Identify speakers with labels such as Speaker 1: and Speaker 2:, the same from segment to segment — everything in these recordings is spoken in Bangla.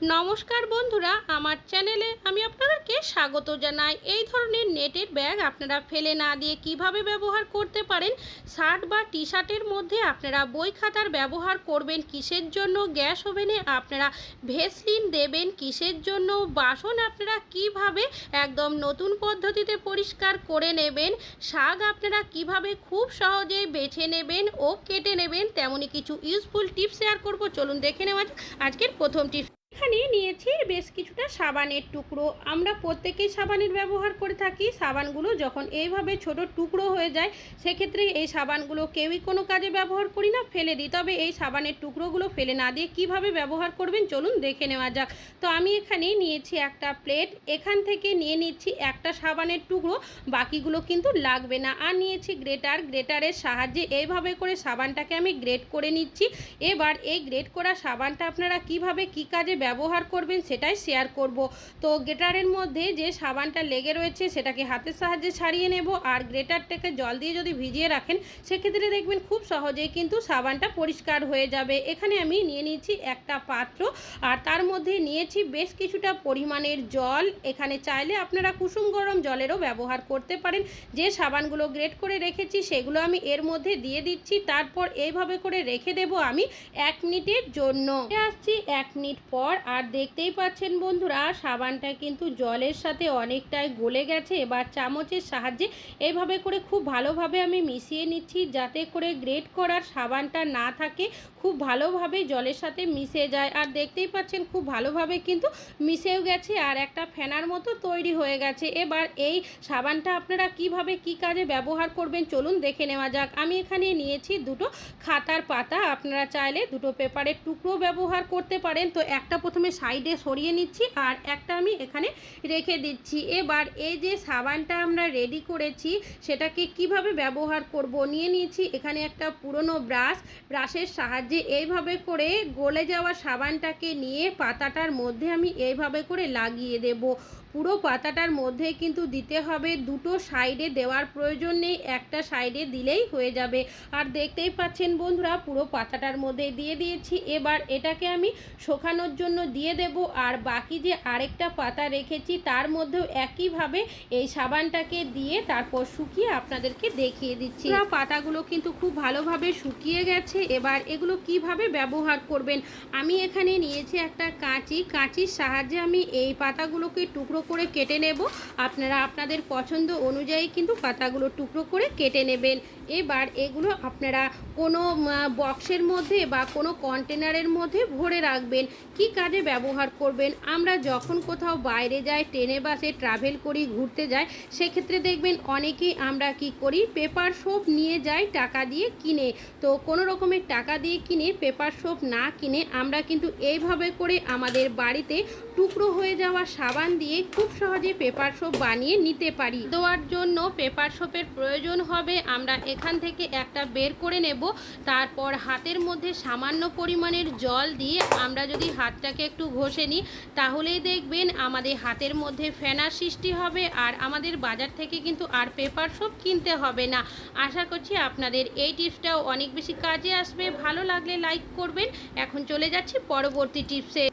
Speaker 1: নমস্কার বন্ধুরা, আমার চ্যানেলে আমি আপনাদেরকে স্বাগত জানাই। এই ধরনের নেটের ব্যাগ আপনারা ফেলে না দিয়ে কীভাবে ব্যবহার করতে পারেন? শার্ট বা টি শার্টের মধ্যে আপনারা বই খাতার ব্যবহার করবেন কিসের জন্য? গ্যাস ওভেনে আপনারা ভেসলিন দেবেন কিসের জন্য? বাসন আপনারা কীভাবে একদম নতুন পদ্ধতিতে পরিষ্কার করে নেবেন? শাক আপনারা কীভাবে খুব সহজেই বেছে নেবেন ও কেটে নেবেন? তেমনই কিছু ইউজফুল টিপস শেয়ার করব। চলুন দেখে নেওয়া আজকের প্রথম টিপস এখানে নিয়েছি বেশ কিছুটা সাবানের টুকরো। আমরা প্রত্যেকেই সাবানের ব্যবহার করে থাকি। সাবানগুলো যখন এইভাবে ছোট টুকরো হয়ে যায়, সেক্ষেত্রে এই সাবানগুলো কেউই কোনো কাজে ব্যবহার করি না, ফেলে দিই। তবে এই সাবানের টুকরোগুলো ফেলে না দিয়ে কীভাবে ব্যবহার করবেন চলুন দেখে নেওয়া যাক। তো আমি এখানে নিয়েছি একটা প্লেট, এখান থেকে নিয়ে নিচ্ছি একটা সাবানের টুকরো, বাকিগুলো কিন্তু লাগবে না। আর নিয়েছি গ্রেটার, গ্রেটারের সাহায্যে এইভাবে করে সাবানটাকে আমি গ্রেট করে নিচ্ছি। এবার এই গ্রেট করা সাবানটা আপনারা কীভাবে, কি কাজে ব্যবহার করবেন সেটাই শেয়ার করব। তো গ্রেটারের মধ্যে যে সাবানটা লেগে রয়েছে সেটাকে হাতের সাহায্যে ছাড়িয়ে নেব আর গ্রেটারটাকে জল দিয়ে যদি ভিজিয়ে রাখেন সেক্ষেত্রে দেখবেন খুব সহজেই কিন্তু সাবানটা পরিষ্কার হয়ে যাবে। এখানে আমি নিয়ে নিয়েছি একটা পাত্র আর তার মধ্যে নিয়েছি বেশ কিছুটা পরিমাণের জল। এখানে চাইলে আপনারা কুসুম গরম জলেরও ব্যবহার করতে পারেন। যে সাবানগুলো গ্রেট করে রেখেছি সেগুলো আমি এর মধ্যে দিয়ে দিচ্ছি। তারপর এইভাবে করে রেখে দেব আমি এক মিনিটের জন্য। আসছি এক মিনিট পর। আর দেখতেই পাচ্ছেন বন্ধুরা, সাবানটা কিন্তু জলের সাথে অনেকটাই গলে গেছে। এবার চামচের সাহায্যে এইভাবে করে খুব ভালোভাবে আমি মিশিয়ে নিচ্ছি, যাতে করে গ্রেট করার সাবানটা না থাকে, খুব ভালোভাবে জলের সাথে মিশে যায়। আর দেখতেই পাচ্ছেন খুব ভালোভাবে কিন্তু মিশেও গেছে আর একটা ফেনার মতো তৈরি হয়ে গেছে। এবার এই সাবানটা আপনারা কীভাবে কি কাজে ব্যবহার করবেন চলুন দেখে নেওয়া যাক। আমি এখানে নিয়েছি দুটো খাতার পাতা, আপনারা চাইলে দুটো পেপারের টুকরো ব্যবহার করতে পারেন। তো একটা প্রথমে সাইডে সরিয়ে নিচ্ছি আর একটা আমি এখানে রেখে দিচ্ছি। এবার এই যে সাবানটা আমরা রেডি করেছি, সেটাকে কীভাবে ব্যবহার করব নিয়ে নিয়েছি। এখানে একটা পুরনো ব্রাশ, ব্রাশের সাহায্যে এইভাবে করে গলে যাওয়া সাবানটাকে নিয়ে পাতাটার মধ্যে আমি এইভাবে করে লাগিয়ে দেব। পুরো পাতাটার মধ্যে কিন্তু দিতে হবে দুটো সাইডে দেওয়ার প্রয়োজন নেই, একটা সাইডে দিলেই হয়ে যাবে। আর দেখতেই পাচ্ছেন বন্ধুরা, পুরো পাতাটার মধ্যে দিয়ে দিয়েছি। এবার এটাকে আমি শোকানোর জন্য দিয়ে দেব। আর বাকি যে আরেকটা পাতা রেখেছি, তার মধ্যেও একইভাবে এই সাবানটাকে দিয়ে তারপর শুকিয়ে আপনাদেরকে দেখিয়ে দিচ্ছি। পাতাগুলো কিন্তু খুব ভালোভাবে শুকিয়ে গেছে। এবার এগুলো কীভাবে ব্যবহার করবেন? আমি এখানে নিয়েছি একটা কাঁচি। কাঁচির সাহায্যে আমি এই পাতাগুলোকে টুকরো করে কেটে নেব। আপনারা আপনাদের পছন্দ অনুযায়ী কিন্তু পাতাগুলো টুকরো করে কেটে নেবেন। এবার এগুলো আপনারা কোনো বক্সের মধ্যে বা কোনো কন্টেনারের মধ্যে ভরে রাখবেন। কি কাজে ব্যবহার করবেন? আমরা যখন কোথাও বাইরে যাই, ট্রেনে, বাসে ট্রাভেল করি, ঘুরতে যাই, সেক্ষেত্রে দেখবেন অনেকেই আমরা কি করি? পেপার সোপ নিয়ে যাই টাকা দিয়ে কিনে। তো কোনো রকমের টাকা দিয়ে কিনে পেপার সোপ না কিনে আমরা কিন্তু এইভাবে করে আমাদের বাড়িতে টুকরো হয়ে যাওয়া সাবান দিয়ে খুব সহজে পেপার সোপ বানিয়ে নিতে পারি। দেওয়ার জন্য পেপার সোপের প্রয়োজন হবে। আমরা এখান থেকে একটা বের করে নেব। তারপর হাতের মধ্যে সামান্য পরিমাণের জল দিয়ে আমরা যদি হাতটাকে একটু ঘষে নিই, তাহলেই দেখবেন আমাদের হাতের মধ্যে ফেনার সৃষ্টি হবে আর আমাদের বাজার থেকে কিন্তু আর পেপার সব কিনতে হবে না। আশা করছি আপনাদের এই টিপসটাও অনেক বেশি কাজে আসবে। ভালো লাগলে লাইক করবেন। এখন চলে যাচ্ছি পরবর্তী টিপসে।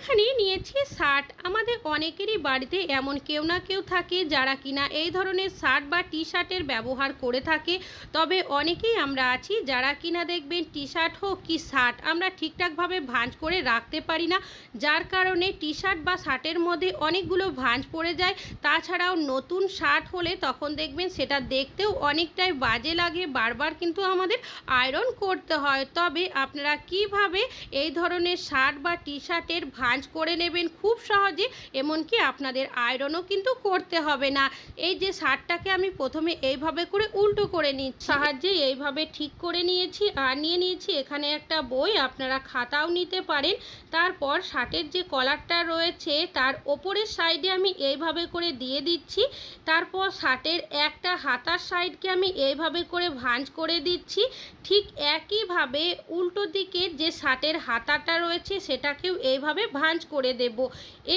Speaker 1: এখানে নিয়েছি শার্ট। আমাদের অনেকেরই বাড়িতে এমন কেউ না কেউ থাকে যারা কিনা এই ধরনের শার্ট বা টি শার্টের ব্যবহার করে থাকে। তবে অনেকেই আমরা আছি যারা কিনা দেখবেন টি শার্ট হোক কি শার্ট আমরা ঠিকঠাকভাবে ভাঁজ করে রাখতে পারি না। যার কারণে টি শার্ট বা শার্টের মধ্যে অনেকগুলো ভাঁজ পড়ে যায়। তাছাড়াও নতুন শার্ট হলে তখন দেখবেন সেটা দেখতেও অনেকটাই বাজে লাগে। বারবার কিন্তু আমাদের আয়রন করতে হয়। তবে আপনারা কীভাবে এই ধরনের শার্ট বা টি শার্টের ভাঁজ করে নেবেন খুব সহজে, এমনকি আপনাদের আয়রনও কিন্তু করতে হবে না। এই যে শার্টটাকে আমি প্রথমে এইভাবে করে উল্টো করে নিচ্ছি। সাহায্যে এইভাবে ঠিক করে নিয়েছি, আর নিয়ে নিয়েছি। এখানে একটা বই আপনারা খাতাও নিতে পারেন। তারপর শার্টের যে কলারটা রয়েছে, তার ওপরের সাইডে আমি এইভাবে করে দিয়ে দিচ্ছি। তারপর শার্টের একটা হাতার সাইডকে আমি এইভাবে করে ভাঁজ করে দিচ্ছি। ঠিক একইভাবে উল্টো দিকে যে শার্টের হাতাটা রয়েছে, সেটাকেও এইভাবে ভাঁজ করে দেব।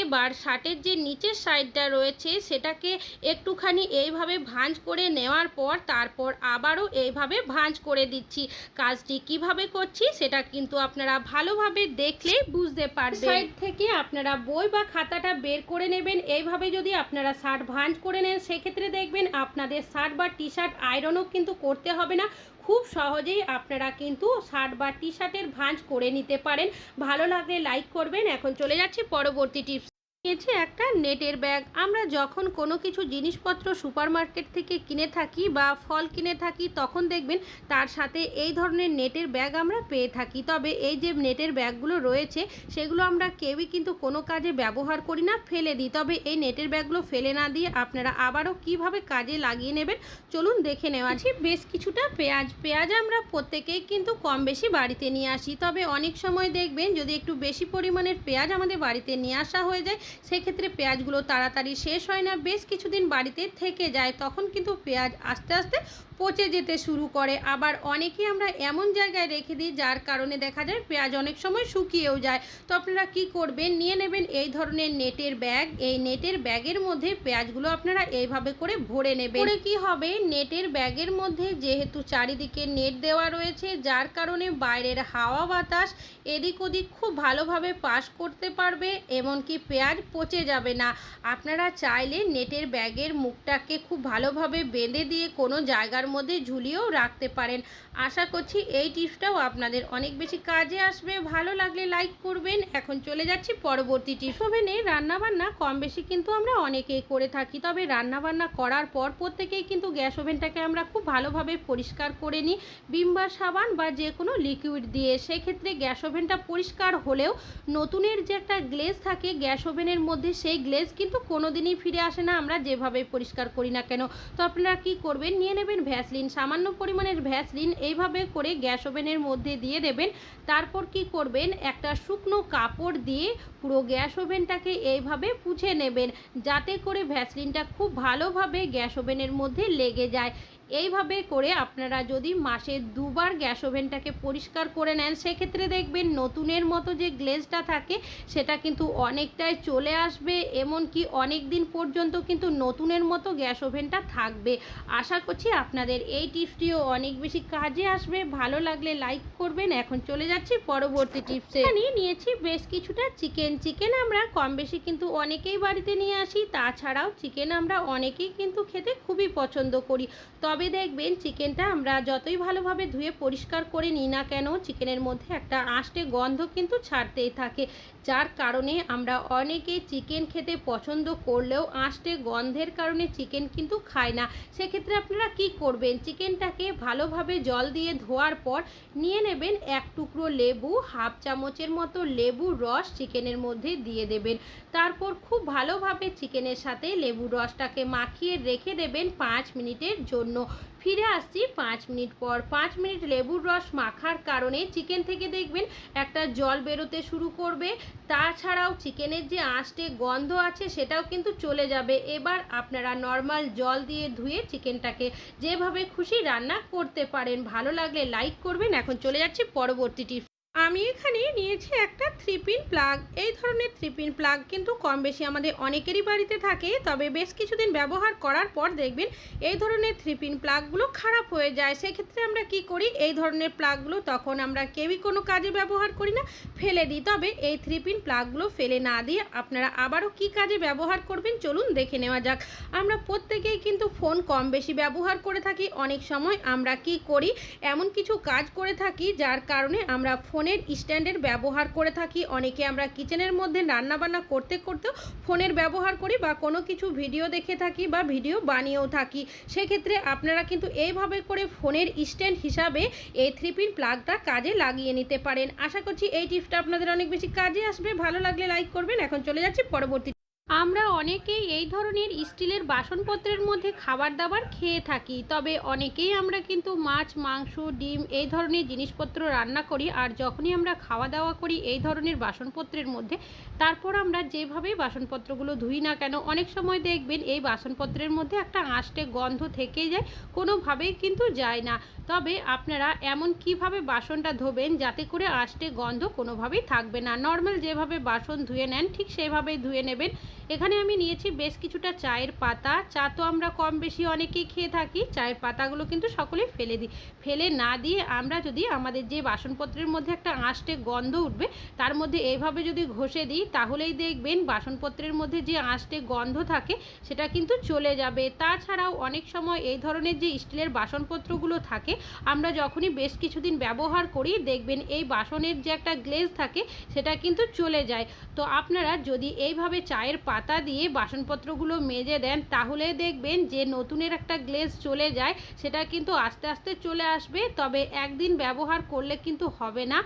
Speaker 1: এবার শার্টের যে নিচের সাইডটা রয়েছে, সেটাকে একটুখানি এইভাবে ভাঁজ করে নেওয়ার পর তারপর আবারও এইভাবে ভাঁজ করে দিচ্ছি। কাজটি কীভাবে করছি, সেটা কিন্তু আপনারা ভালোভাবে দেখলে বুঝতে পারবেন। সাইড থেকে আপনারা বই বা খাতাটা বের করে নেবেন। এইভাবে যদি আপনারা শার্ট ভাঁজ করে নেন, সেক্ষেত্রে দেখবেন আপনাদের শার্ট বা টি শার্ট আয়রনও কিন্তু করতে হবে না। খুব সহজেই আপনারা কিন্তু শার্ট বা টি শার্টের ভাঁজ করে নিতে পারেন। ভালো লাগলে লাইক করবেন। এখন চলে যাচ্ছি পরবর্তী টিপস নিয়েছে একটা নেটের ব্যাগ। আমরা যখন কোনো কিছু জিনিসপত্র সুপার মার্কেট থেকে কিনে থাকি বা ফল কিনে থাকি, তখন দেখবেন তার সাথে এই ধরনের নেটের ব্যাগ আমরা পেয়ে থাকি। তবে এই যে নেটের ব্যাগগুলো রয়েছে, সেগুলো আমরা কেউই কিন্তু কোনো কাজে ব্যবহার করি না, ফেলে দিই। তবে এই নেটের ব্যাগগুলো ফেলে না দিয়ে আপনারা আবারও কীভাবে কাজে লাগিয়ে নেবেন, চলুন দেখে নেওয়া আছে বেশ কিছুটা পেঁয়াজ। পেঁয়াজ আমরা প্রত্যেকেই কিন্তু কম বেশি বাড়িতে নিয়ে আসি। তবে অনেক সময় দেখবেন যদি একটু বেশি পরিমাণের পেঁয়াজ আমাদের বাড়িতে নিয়ে আসা হয়ে যায় সেক্ষেত্রে পেঁয়াজগুলো তাড়াতাড়ি শেষ হয় না, বেশ কিছুদিন বাড়িতে থেকে যায়, তখন কিন্তু পেঁয়াজ আস্তে আস্তে পচে যেতে শুরু করে। আবার অনেকেই আমরা এমন জায়গায় রেখে দিই যার কারণে দেখা যায় পেঁয়াজ অনেক সময় শুকিয়েও যায়। তো আপনারা কি করবেন? নিয়ে নেবেন এই ধরনের নেটের ব্যাগ। এই নেটের ব্যাগের মধ্যে পেঁয়াজগুলো আপনারা এইভাবে করে ভরে নেবেন। করে কি হবে? নেটের ব্যাগের মধ্যে যেহেতু চারিদিকে নেট দেওয়া রয়েছে, যার কারণে বাইরের হাওয়া বাতাস এদিক ওদিক খুব ভালোভাবে পাস করতে পারবে, এমনকি পেঁয়াজ পচে যাবে না। আপনারা চাইলে নেটের ব্যাগের মুখটাকে খুব ভালোভাবে বেঁধে দিয়ে কোনো জায়গার মধ্যে ঝুলিয়েও রাখতে পারেন। আশা করছি এই টিপসটাও আপনাদের অনেক বেশি কাজে আসবে। ভালো লাগলে লাইক করবেন। এখন চলে যাচ্ছি পরবর্তী টিপস। ওভেনে রান্নাবান্না কম বেশি কিন্তু আমরা অনেকেই করে থাকি। তবে রান্নাবান্না করার পর প্রত্যেকেই কিন্তু গ্যাস ওভেনটাকে আমরা খুব ভালোভাবে পরিষ্কার করে নিই। বিমবার সাবান বা যে কোনো লিকুইড দিয়ে। সেক্ষেত্রে গ্যাস ওভেনটা পরিষ্কার হলেও নতুনের যে একটা গ্লেজ থাকে গ্যাস ওভেনের মধ্যে, সেই গ্লেজ কিন্তু কোনোদিনই ফিরে আসে না। আমরা যেভাবে পরিষ্কার করি না কেন? তো আপনারা কি করবেন? নিয়ে নেবেন ভ্যাসলিন, সামান্য পরিমাণের ভ্যাসলিন এইভাবে করে গ্যাস ওভেনের মধ্যে দিয়ে দেবেন। তারপর কি করবেন? একটা শুকনো কাপড় দিয়ে পুরো গ্যাস ওভেনটাকে এইভাবে পুছে নেবেন, যাতে করে ভ্যাসলিনটা খুব ভালোভাবে গ্যাস ওভেনের মধ্যে লেগে যায়। এইভাবে করে আপনারা যদি মাসে দুবার গ্যাস ওভেনটাকে পরিষ্কার করে নেন, সেক্ষেত্রে দেখবেন নতুনের মতো যে গ্লেজটা থাকে, সেটা কিন্তু অনেকটাই চলে আসবে, এমনকি অনেক দিন পর্যন্ত কিন্তু নতুনের মতো গ্যাস ওভেনটা থাকবে। আশা করছি আপনাদের এই টিপসটিও অনেক বেশি কাজে আসবে। ভালো লাগলে লাইক করবেন। এখন চলে যাচ্ছি পরবর্তী টিপসে। নিয়ে নিয়েছি বেশ কিছুটা চিকেন। চিকেন আমরা কম বেশি কিন্তু অনেকেই বাড়িতে নিয়ে আসি, তাছাড়াও চিকেন আমরা অনেকেই কিন্তু খেতে খুবই পছন্দ করি। তবে দেখবেন চিকেনটা আমরা যতই ভালোভাবে ধুয়ে পরিষ্কার করে নিই না কেন, চিকেনের মধ্যে একটা আষ্টে গন্ধ কিন্তু ছাড়তেই থাকে। যার কারণে আমরা অনেকে চিকেন খেতে পছন্দ করলেও আষ্টে গন্ধের কারণে চিকেন কিন্তু খায় না। সেক্ষেত্রে আপনারা কি করবেন? চিকেনটাকে ভালোভাবে জল দিয়ে ধোয়ার পর নিয়ে নেবেন এক টুকরো লেবু, হাফ চামচের মতো লেবুর রস চিকেনের মধ্যে দিয়ে দেবেন। তারপর খুব ভালোভাবে চিকেনের সাথে লেবুর রসটাকে মাখিয়ে রেখে দেবেন পাঁচ মিনিটের জন্য। ফিরে আসছি পাঁচ মিনিট পর। পাঁচ মিনিট লেবুর রস মাখার কারণে চিকেন থেকে দেখবেন একটা জল বেরোতে শুরু করবে। তাছাড়াও চিকেনের যে আঁশটে গন্ধ আছে সেটাও কিন্তু চলে যাবে। এবার আপনারা নর্মাল জল দিয়ে ধুয়ে চিকেনটাকে যেভাবে খুশি রান্না করতে পারেন। ভালো লাগলে লাইক করবেন। এখন চলে যাচ্ছি পরবর্তী টিপস। আমি এখানে নিয়েছি একটা থ্রি পিন প্লাগ এই ধরনের থ্রি পিন প্লাগ কিন্তু কম বেশি আমাদের অনেকেরই বাড়িতে থাকে। তবে বেশ কিছুদিন ব্যবহার করার পর দেখবেন এই ধরনের থ্রি পিন প্লাগগুলো খারাপ হয়ে যায়। সেক্ষেত্রে আমরা কি করি? এই ধরনের প্লাগগুলো তখন আমরা কেউই কোনো কাজে ব্যবহার করি না, ফেলে দিই। তবে এই থ্রি পিন প্লাগগুলো ফেলে না দিয়ে আপনারা আবারও কি কাজে ব্যবহার করবেন? চলুন দেখে নেওয়া যাক। আমরা প্রত্যেকেই কিন্তু ফোন কম বেশি ব্যবহার করে থাকি। অনেক সময় আমরা কি করি? এমন কিছু কাজ করে থাকি, যার কারণে আমরা ফোনের স্ট্যান্ডের ব্যবহার করে থাকি। অনেকে আমরা কিচেনের মধ্যে রান্নাবান্না করতে করতেও ফোনের ব্যবহার করি বা কোনো কিছু ভিডিও দেখে থাকি বা ভিডিও বানিয়েও থাকি। সেক্ষেত্রে আপনারা কিন্তু এইভাবে করে ফোনের স্ট্যান্ড হিসাবে এই থ্রি পিন প্লাগটা কাজে লাগিয়ে নিতে পারেন। আশা করছি এই টিপসটা আপনাদের অনেক বেশি কাজে আসবে। ভালো লাগলে লাইক করবেন। এখন চলে যাচ্ছি পরবর্তী আমরা অনেকেই এই ধরনের স্টিলের বাসনপত্রের মধ্যে খাবার দাবার খেয়ে থাকি, তবে অনেকেই আমরা কিন্তু মাছ, মাংস, ডিম এই ধরনের জিনিসপত্র রান্না করি আর যখনই আমরা খাওয়া দাওয়া করি এই ধরনের বাসনপত্রের মধ্যে, তারপর আমরা যেভাবে বাসনপত্রগুলো ধুই না কেন, অনেক সময় দেখবেন এই বাসনপত্রের মধ্যে একটা আঁশটে গন্ধ থেকেই যায়, কোনোভাবেই কিন্তু যায় না। তবে আপনারা এমন কীভাবে বাসনটা ধোবেন যাতে করে আঁশটে গন্ধ কোনোভাবেই থাকবে না? নর্মাল যেভাবে বাসন ধুয়ে নেন, ঠিক সেভাবেই ধুয়ে নেবেন। এখানে আমি নিয়েছি বেশ কিছুটা চায়ের পাতা। চা তো আমরা কম বেশি অনেকেই খেয়ে থাকি। চায়ের পাতাগুলো কিন্তু সকলেই ফেলে দিই ফেলে না দিয়ে আমরা যদি আমাদের যে বাসনপত্রের মধ্যে একটা আঁশটে গন্ধ উঠবে, তার মধ্যে এইভাবে যদি ঘষে দিই, তাহলেই দেখবেন বাসনপত্রের মধ্যে যে আঁশটে গন্ধ থাকে, সেটা কিন্তু চলে যাবে। তাছাড়াও অনেক সময় এই ধরনের যে স্টিলের বাসনপত্রগুলো থাকে, আমরা যখনই বেশ কিছুদিন ব্যবহার করি, দেখবেন এই বাসনের যে একটা গ্লেজ থাকে, সেটা কিন্তু চলে যায়। তো আপনারা যদি এইভাবে চায়ের পাতা দিয়ে বাসনপত্রগুলো মেজে দেন, তাহলে দেখবেন যে নতুনের একটা গ্লেজ চলে যায়, সেটা কিন্তু আস্তে আস্তে চলে আসবে, তবে একদিন ব্যবহার করলে কিন্তু হবে না।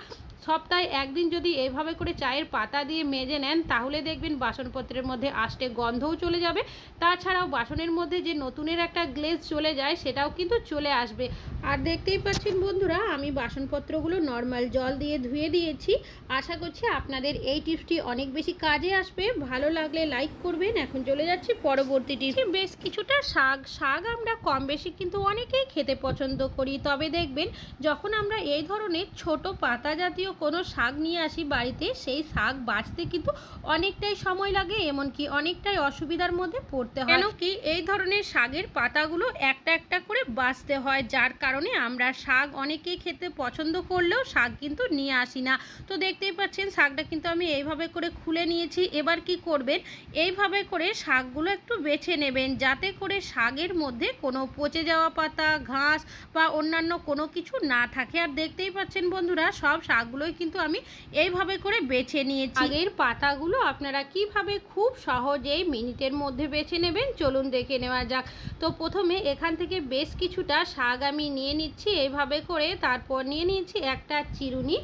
Speaker 1: সপ্তাহে একদিন যদি এইভাবে করে চায়ের পাতা দিয়ে মেজে নেন, তাহলে দেখবেন বাসনপত্রের মধ্যে আষ্টে গন্ধও চলে যাবে। তাছাড়াও বাসনের মধ্যে যে নতুনের একটা গ্লেজ চলে যায়, সেটাও কিন্তু চলে আসবে। আর দেখতেই পাচ্ছেন বন্ধুরা, আমি বাসনপত্রগুলো নর্মাল জল দিয়ে ধুয়ে দিয়েছি। আশা করছি আপনাদের এই টিপসটি অনেক বেশি কাজে আসবে। ভালো লাগলে লাইক করবেন। এখন চলে যাচ্ছি পরবর্তী টিপস। বেশ কিছুটা শাক শাক আমরা কম বেশি কিন্তু অনেকেই খেতে পছন্দ করি। তবে দেখবেন, যখন আমরা এই ধরনের ছোট পাতা জাতীয় কোনো শাক নিয়ে আসি বাড়িতে, সেই শাক বাঁচতে কিন্তু অনেকটাই সময় লাগে, এমনকি অনেকটাই অসুবিধার মধ্যে পড়তে হয়। কেন কি এই ধরনের শাকের পাতাগুলো একটা একটা করে বাঁচতে হয়, যার কারণে আমরা শাক অনেকেই খেতে পছন্দ করলেও শাক কিন্তু নিয়ে আসি না। তো দেখতেই পাচ্ছেন, শাকটা কিন্তু আমি এইভাবে করে খুলে নিয়েছি। এবার কি করবেন? এইভাবে করে শাকগুলো একটু বেছে নেবেন, যাতে করে শাকের মধ্যে কোনো পচে যাওয়া পাতা, ঘাস বা অন্যান্য কোনো কিছু না থাকে। আর দেখতেই পাচ্ছেন বন্ধুরা, সব শাকগুলোই কিন্তু আমি এইভাবে করে বেছে নিয়েছি। আগের পাতাগুলো আপনারা কীভাবে খুব সহজেই মিনিটের মধ্যে বেছে নেবেন, চলুন দেখে নেওয়া যাক। তো প্রথমে এখান থেকে বেশ কিছুটা শাক আমি নিয়ে নিচ্ছি, এইভাবে করে তারপর নিয়ে নিয়েছি একটা চিরুনি।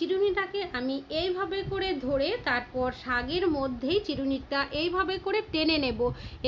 Speaker 1: চিরুনিটাকে আমি এইভাবে করে ধরে তারপর শাকের মধ্যেই চিরুনিটা এইভাবে করে টেনে নেব।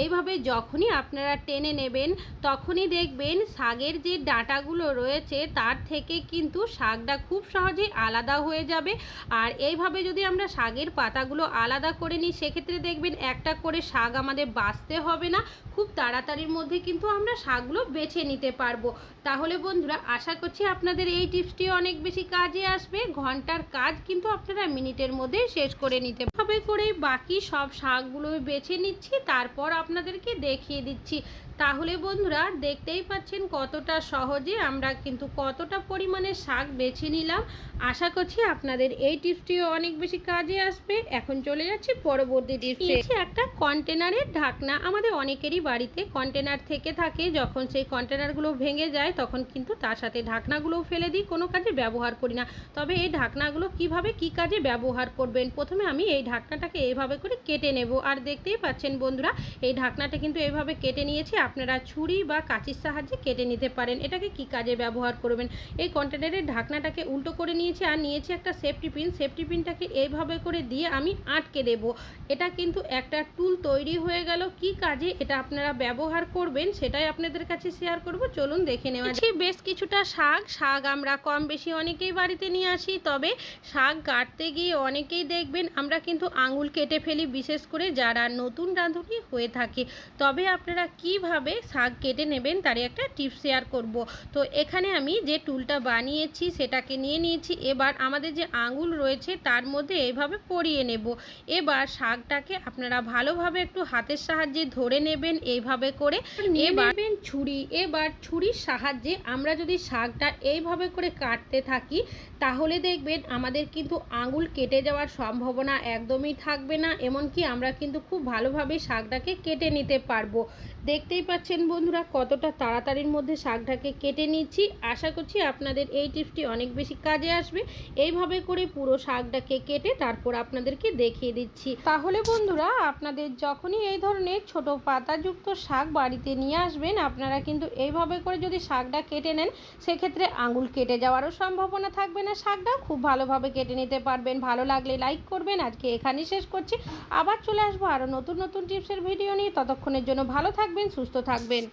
Speaker 1: এইভাবে যখনই আপনারা টেনে নেবেন, তখনই দেখবেন শাকের যে ডাঁটাগুলো রয়েছে তার থেকে কিন্তু শাকটা খুব সহজেই আলাদা হয়ে যাবে। আর এইভাবে যদি আমরা শাকের পাতাগুলো আলাদা করে নিই, সেক্ষেত্রে দেখবেন একটা করে শাক আমাদের বাঁচতে হবে না। খুব তাড়াতাড়ির মধ্যে কিন্তু আমরা শাকগুলো বেছে নিতে পারব। তাহলে বন্ধুরা, আশা করছি আপনাদের এই টিপসটি অনেক বেশি কাজে আসবে। ঘণ্টার কাজ কিন্তু আপনারা মিনিটের মধ্যে শেষ করে নিতে ভাবে করে বাকি সব শাকগুলো বেছে নিচ্ছি, তারপর আপনাদেরকে দেখিয়ে দিচ্ছি তাহলে বন্ধুরা দেখতেই পাচ্ছেন কতটা সহজে আমরা কিন্তু কতটা পরিমাণে শাক বেছে নিলাম। আশা করছি আপনাদের এই টিপসটিও অনেক বেশি কাজে আসবে। এখন চলে যাচ্ছি পরবর্তী টিপসে। একটা কন্টেনারের ঢাকনা আমাদের অনেকেরই বাড়িতে কন্টেনার থেকে থাকে। যখন সেই কন্টেনারগুলো ভেঙে যায় তখন কিন্তু তার সাথে ঢাকনাগুলোও ফেলে দিই কোনো কাজে ব্যবহার করি না। তবে এই ঢাকনাগুলো কীভাবে কি কাজে ব্যবহার করবেন? প্রথমে আমি এই ঢাকনাটাকে এইভাবে করে কেটে নেব। আর দেখতেই পাচ্ছেন বন্ধুরা এই ঢাকনাটা কিন্তু এইভাবে কেটে নিয়েছি। আপনারা ছুরি বা কাঁচির সাহায্যে কেটে নিতে পারেন। এটাকে কি কাজে ব্যবহার করবেন? এই কন্টেনারের ঢাকনাটাকে উল্টো করে নিয়েছি আর নিয়েছি একটা সেফটি পিন। সেফটি পিনটাকে এইভাবে করে দিয়ে আমি আটকে দেব। এটা কিন্তু একটা টুল তৈরি হয়ে গেল। কি কাজে এটা আপনারা ব্যবহার করবেন সেটাই আপনাদের কাছে শেয়ার করব। চলুন দেখে নেওয়া বেশ কিছুটা শাক। শাক আমরা কম বেশি অনেকেই বাড়িতে নিয়ে আসি, তবে শাক কাটতে গিয়ে অনেকেই দেখবেন আমরা কিন্তু আঙুল কেটে ফেলি, বিশেষ করে যারা নতুন রাঁধুনি হয়ে থাকে। তবে আপনারা কীভাবে শাক কেটে নেবেন তারই একটা টিপস শেয়ার করব। তো এখানে আমি যে টুলটা বানিয়েছি সেটাকে নিয়ে নিয়েছি। এবার আমাদের যে আঙুল রয়েছে তার মধ্যে এইভাবে পরিয়ে নেব। এবার শাকটাকে আপনারা ভালোভাবে একটু হাতের সাহায্যে ধরে নেবেন এইভাবে করে। এবার নেবেন ছুরি। এবার ছুরির সাহায্যে আমরা যদি শাকটা এইভাবে করে কাটতে থাকি তাহলে দেখবেন আমাদের কিন্তু আঙুল কেটে যাওয়ার সম্ভাবনা একদমই থাকবে না। এমনকি আমরা কিন্তু খুব ভালোভাবে শাকটাকে কেটে নিতে পারব। দেখতেই দেখতেই পাচ্ছেন বন্ধুরা, কতটা তাড়াতাড়ির মধ্যে শাকটাকে কেটে নিচ্ছি। আশা করছি আপনাদের এই টিপসটি অনেক বেশি কাজে আসবে। এইভাবে করে পুরো শাকটাকে কেটে তারপর আপনাদেরকে দেখিয়ে দিচ্ছি। তাহলে বন্ধুরা, আপনাদের যখনই এই ধরনের ছোট পাতাযুক্ত শাক বাড়িতে নিয়ে আসবেন, আপনারা কিন্তু এইভাবে করে যদি শাকটা কেটে নেন, সেক্ষেত্রে আঙুল কেটে যাওয়ারও সম্ভাবনা থাকবে না। শাকটা খুব ভালোভাবে কেটে নিতে পারবেন। ভালো লাগলে লাইক করবেন। আজকে এখানেই শেষ করছি। আবার চলে আসব আরও নতুন নতুন টিপসের ভিডিও নিয়ে। ততক্ষণের জন্য ভালো থাকবেন সুস্থ থাকবেন।